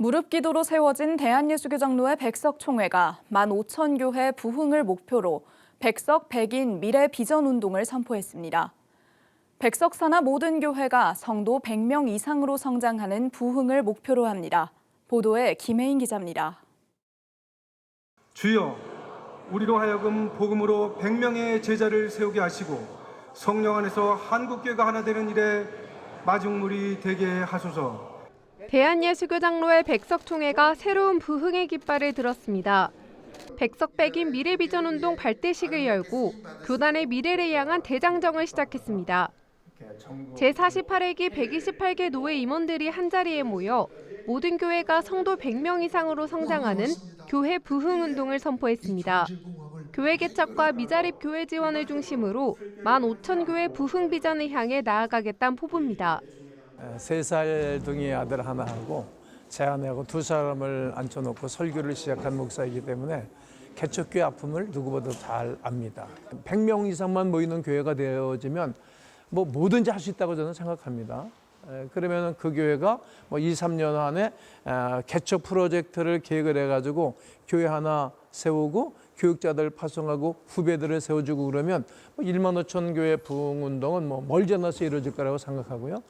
무릎 기도로 세워진 대한예수교장로회 백석총회가 15,000 교회 부흥을 목표로 백석 백인 미래 비전 운동을 선포했습니다. 백석 산하 모든 교회가 성도 100명 이상으로 성장하는 부흥을 목표로 합니다. 보도에 김혜인 기자입니다. 주여 우리로 하여금 복음으로 100명의 제자를 세우게 하시고 성령 안에서 한국교회가 하나 되는 일에 마중물이 되게 하소서. 대한예수교장로회 백석총회가 새로운 부흥의 깃발을 들었습니다. 백석백인 미래비전운동 발대식을 열고 교단의 미래를 향한 대장정을 시작했습니다. 제48회기 128개 노회 임원들이 한자리에 모여 모든 교회가 성도 100명 이상으로 성장하는 교회 부흥 운동을 선포했습니다. 교회 개척과 미자립 교회 지원을 중심으로 15,000 교회 부흥 비전을 향해 나아가겠다는 포부입니다. 세 살 둥이 아들 하나하고 제 아내하고 두 사람을 앉혀놓고 설교를 시작한 목사이기 때문에 개척교회 아픔을 누구보다 잘 압니다. 100명 이상만 모이는 교회가 되어지면 뭐 뭐든지 할 수 있다고 저는 생각합니다. 에, 그러면 그 교회가 뭐 2, 3년 안에 아, 개척 프로젝트를 계획을 해가지고 교회 하나 세우고 교육자들 파송하고 후배들을 세워주고 그러면 뭐 1만 5천 교회 부흥 운동은 뭐 멀지 않아서 이루어질 거라고 생각하고요.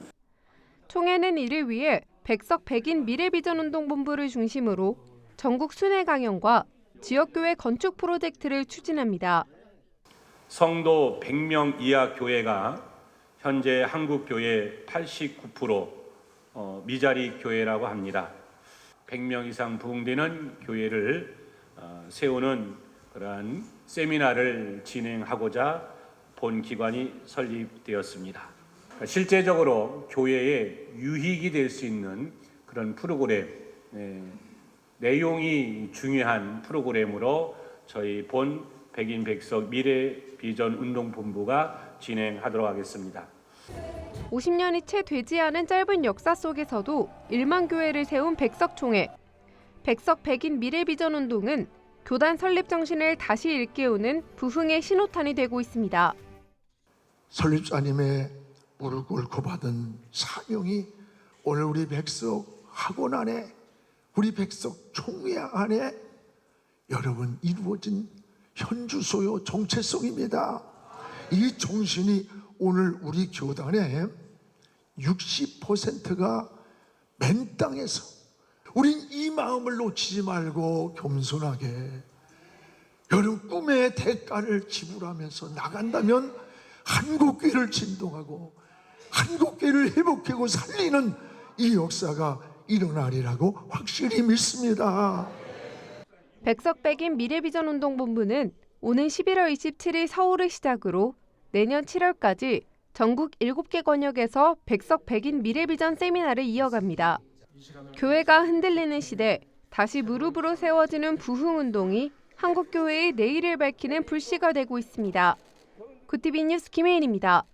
총회는 이를 위해 백석 백인 미래비전운동본부를 중심으로 전국 순회 강연과 지역교회 건축 프로젝트를 추진합니다. 성도 100명 이하 교회가 현재 한국 교회 89% 어, 미자리 교회라고 합니다. 100명 이상 부흥되는 교회를 어, 세우는 그러한 세미나를 진행하고자 본 기관이 설립되었습니다. 실제적으로 교회에 유익이 될 수 있는 그런 프로그램 예, 내용이 중요한 프로그램으로 저희 본 백인 백석 미래 비전 운동 본부가 진행하도록 하겠습니다. 50년이 채 되지 않은 짧은 역사 속에서도 1만 교회를 세운 백석총회. 백석 백인 미래 비전 운동은 교단 설립 정신을 다시 일깨우는 부흥의 신호탄이 되고 있습니다. 설립자님의 무릎 꿇고 받은 사명이 오늘 우리 백석 학원 안에 우리 백석 총회 안에 여러분 이루어진 현주소요 정체성입니다. 이 정신이 오늘 우리 교단의 60%가 맨 땅에서 우린 이 마음을 놓치지 말고 겸손하게 여러분 꿈의 대가를 지불하면서 나간다면 한국교회를 진동하고 한국교회를 회복하고 살리는 이 역사가 일어나리라고 확실히 믿습니다. 백석백인 미래비전운동본부는 오는 11월 27일 서울을 시작으로 내년 7월까지 전국 7개 권역에서 백석백인 미래비전 세미나를 이어갑니다. 교회가 흔들리는 시대, 다시 무릎으로 세워지는 부흥운동이 한국교회의 내일을 밝히는 불씨가 되고 있습니다. 구티비 뉴스 김혜인입니다.